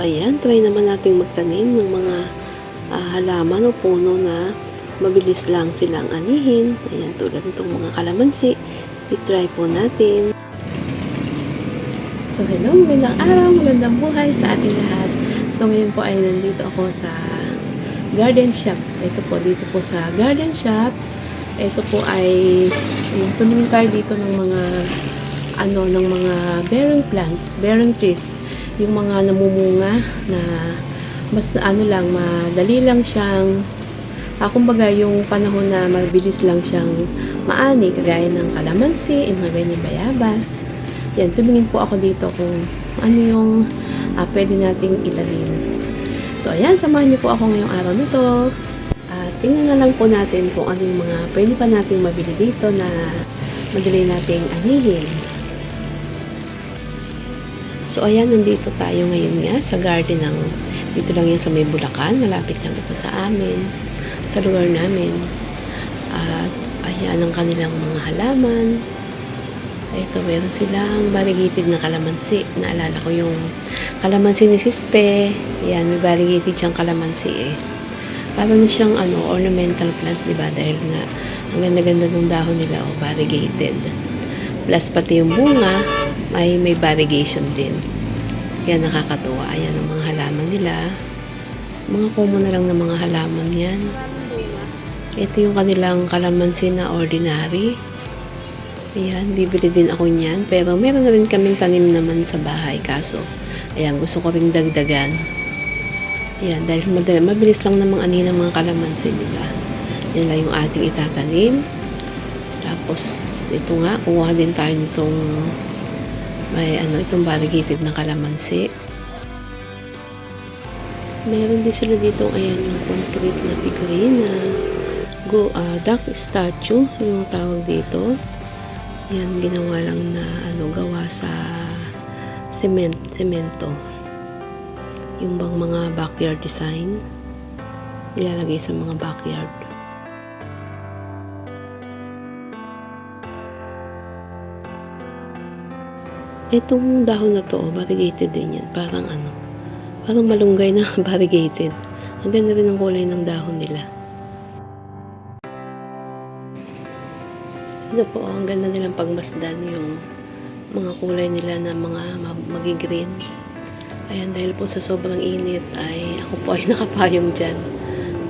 ayan, try naman nating magtanim ng mga ah, halaman o puno na mabilis lang silang anihin. Ayan, tulad nitong mga kalamansi. I-try po natin. So, hello, magandang araw, magandang buhay sa ating lahat. So, ngayon po ay nandito ako sa garden shop. Ito po, dito po sa garden shop. Ito po ay, yung tumingin tayo dito ng mga, ano, ng mga bearing plants, bearing trees. Yung mga namumunga na mas ano lang, madali lang siyang Ah, kumbaga, yung panahon na mabilis lang siyang maani, kagaya ng kalamansi, yung mga ganyan bayabas. Yan, tumingin po ako dito kung ano yung ah, pwede nating itanim. So, ayan, samahan niyo po ako ngayong araw nito. At tingnan na lang po natin kung ano yung mga pwede pa nating mabili dito na madali nating anihin. So, ayan, nandito tayo ngayon nga sa garden ng, dito lang yan sa may Bulacan, malapit lang ito sa amin, sa lugar namin. At, ayan ang kanilang mga halaman. Ito, meron silang variegated na kalamansi. Naalala ko yung kalamansi ni Sispe. Yan, may variegated siyang kalamansi eh. Parang siyang ano, ornamental plants, di ba? Dahil nga, ang ganda-ganda ng dahon nila, oh, variegated. Plus, pati yung bunga, may, may variegation din. Kaya nakakatuwa. Ayan ang mga halaman nila. Mga common na lang na mga halaman yan. Ito yung kanilang kalamansi na ordinary. Ayan, bibili din ako niyan. Pero meron na rin kaming tanim naman sa bahay. Kaso, ayan, gusto ko rin dagdagan. Ayan, dahil madali, mabilis lang namang ani ng mga kalamansi, di ba? Yan lang yung ating itatanim. Tapos, ito nga, kuha din tayo nitong may ano, itong variegated na kalamansi. Meron din sila dito, ayan, yung concrete na figurina. Go, ah, duck statue, yung tawag dito. Yan, ginawa lang na, ano, gawa sa cement, semento. Yung bang mga backyard design, nilalagay sa mga backyard. Itong dahon na to, oh, variegated din yan. Parang ano, parang malunggay na variegated. Ang ganda rin ng kulay ng dahon nila. Ito po, ang ganda nilang pagmasdan yung mga kulay nila na mga ma- magigreen. Ayan, dahil po sa sobrang init ay ako po ay nakapayong dyan.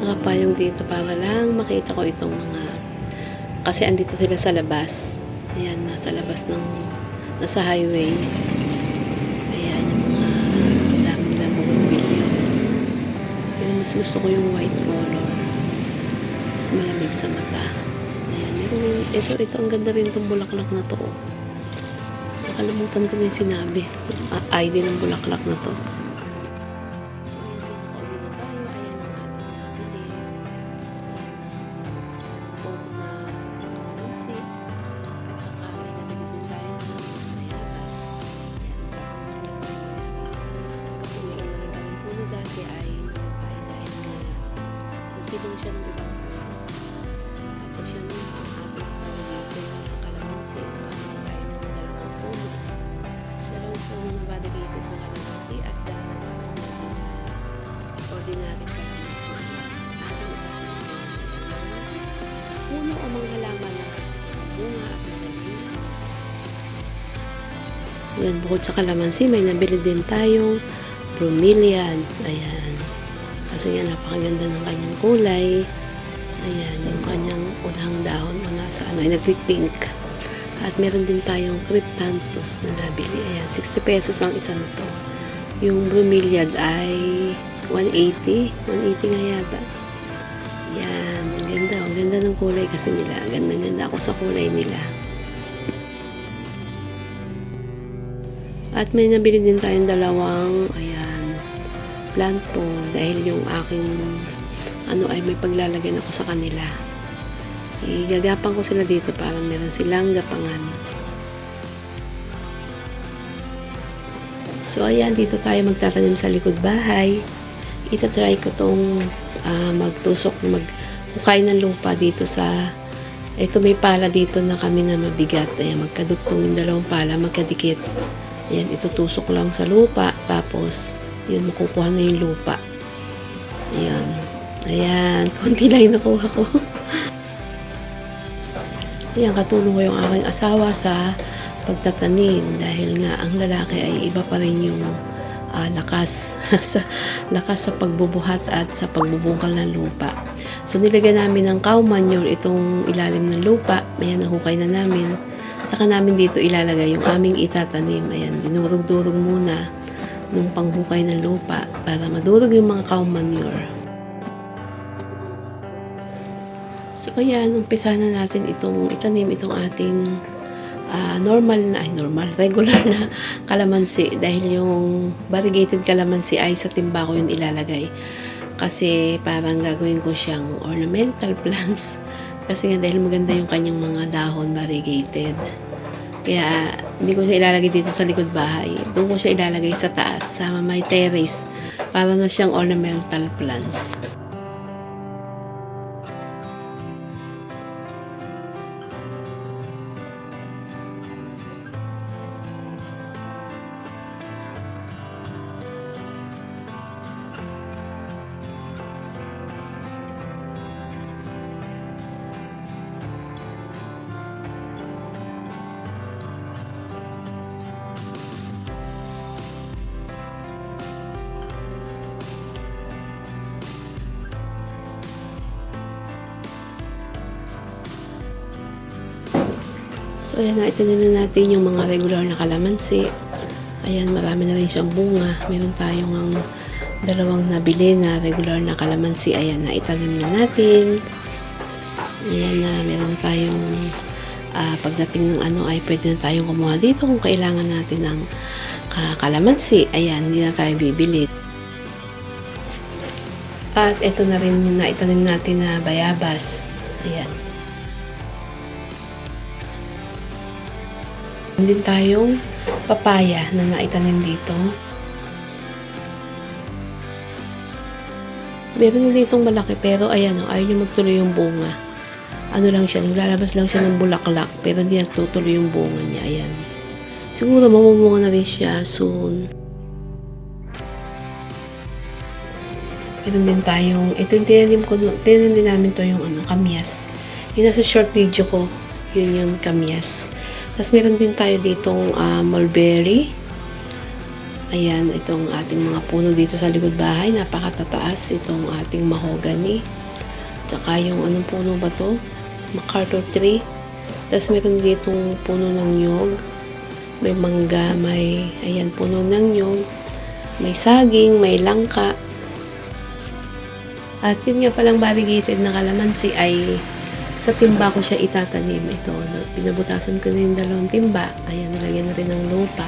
Nakapayong dito para lang makita ko itong mga kasi andito sila sa labas. Ayan, nasa labas ng nasa highway. Ayan, yung mga dami nila bumibili. Pero mas gusto ko yung white color. Mas malamig sa mata. Ayan, meron, ito, ito, ang ganda rin itong bulaklak na to. oh. Nakalimutan ko na yung sinabi. Ah, ID ng bulaklak na to. Ayan, na Yan, bukod sa kalamansi, may nabili din tayong bromeliads. Ayan. Kasi yan, napakaganda ng kanyang kulay. Ayan, yung kanyang unang dahon o nasa ano, ay nagpipink. At meron din tayong cryptanthus na nabili. Ayan, 60 pesos ang isa nito. Yung bromeliad ay 180. 180 nga yata. Yan, ang ganda. Ang ganda ng kulay kasi nila. Ganda-ganda ako sa kulay nila. At may nabili din tayong dalawang, ayan, plant po dahil yung aking, ano ay may paglalagyan ako sa kanila. Igagapang ko sila dito para meron silang gapangan. So, ayan, dito tayo magtatanim sa likod bahay. Ita-try ko tong ah, magtusok, maghukay ng lupa dito sa ito may pala dito na kami na mabigat. Ayan, magkadugtong yung dalawang pala, magkadikit. Ayan, itutusok lang sa lupa. Tapos, Yun, makukuha na yung lupa. Ayan. Ayan, konti lang yung nakuha ko. Ayan, katulong ko yung aking asawa sa pagtatanim dahil nga ang lalaki ay iba pa rin yung ah, lakas sa lakas sa pagbubuhat at sa pagbubungkal ng lupa. So nilagyan namin ng cow manure itong ilalim ng lupa. Ayan, nahukay na namin. Saka namin dito ilalagay yung aming itatanim. Ayan, dinurog-durog muna nung panghukay ng lupa para madurog yung mga cow manure. So ayan, umpisa na natin itong itanim itong ating ah, normal na, ay normal, regular na kalamansi dahil yung variegated kalamansi ay sa timba ko yun ilalagay. Kasi parang gagawin ko siyang ornamental plants. Kasi nga dahil maganda yung kanyang mga dahon variegated. Kaya hindi ko siya ilalagay dito sa likod bahay. Doon ko siya ilalagay sa taas, sa may terrace. Para na siyang ornamental plants. So, ayan na, itanim na natin yung mga regular na kalamansi. Ayan, marami na rin siyang bunga. Meron tayong ang dalawang nabili na regular na kalamansi. Ayan na, itanim na natin. Ayan na, meron tayong ah, pagdating ng ano ay pwede na tayong kumuha dito kung kailangan natin ng ah, kalamansi. Ayan, hindi na tayo bibili. At ito na rin yung naitanim natin na bayabas. Ayan. Din tayong papaya na naitanim dito. Meron na ditong malaki pero ayan o, ayaw niya magtuloy yung bunga. Ano lang siya, naglalabas lang siya ng bulaklak pero hindi nagtutuloy yung bunga niya. Ayan. Siguro mamumunga na rin siya soon. Meron din tayong, ito yung tinanim ko, tinanim din namin to yung ano, kamyas. Yung nasa short video ko, yun yung kamyas. Tapos meron din tayo ditong ah, mulberry. Ayan, itong ating mga puno dito sa likod bahay. Napakatataas itong ating mahogany. Tsaka yung anong puno ba to? MacArthur tree. Tapos meron ditong puno ng nyog. May mangga, may ayan, puno ng nyog. May saging, may langka. At yun nga palang variegated na kalamansi ay sa timba ko siya itatanim. Ito, pinabutasan ko na yung dalawang timba. Ayan, nilagyan na rin ng lupa.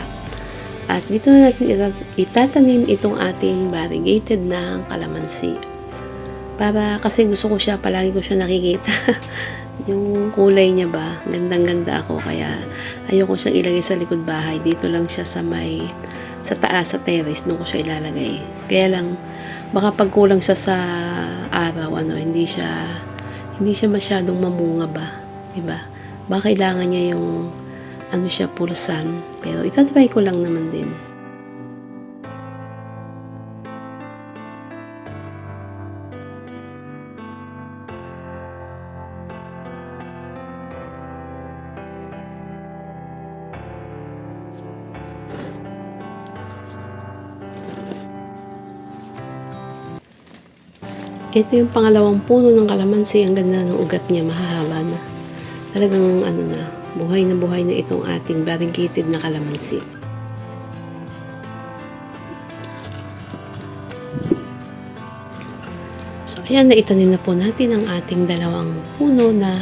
At dito na natin ita- itatanim itong ating variegated na kalamansi. Para, kasi gusto ko siya, palagi ko siya nakikita. yung kulay niya ba, gandang-ganda ako. Kaya, ayoko siyang ilagay sa likod bahay. Dito lang siya sa may, sa taas, sa terrace, doon ko siya ilalagay. Kaya lang, baka pagkulang siya sa araw, ano, hindi siya hindi siya masyadong mamunga ba, 'di ba? Baka kailangan niya yung ano siya pulsan, pero itatry ko lang naman din. Ito yung pangalawang puno ng kalamansi. Ang ganda ng ugat niya, mahahaba na. Talagang ano na, buhay na buhay na itong ating variegated na kalamansi. So, ayan, naitanim na po natin ang ating dalawang puno na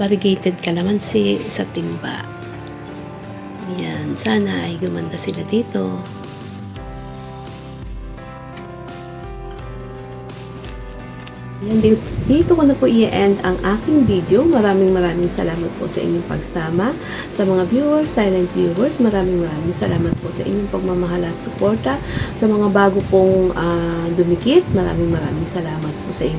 variegated kalamansi sa timba. Ayan, sana ay gumanda sila dito. Yan, dito, ko na po i-end ang aking video. Maraming maraming salamat po sa inyong pagsama. Sa mga viewers, silent viewers, maraming maraming salamat po sa inyong pagmamahal at suporta. Sa mga bago pong ah, dumikit, maraming maraming salamat po sa inyo.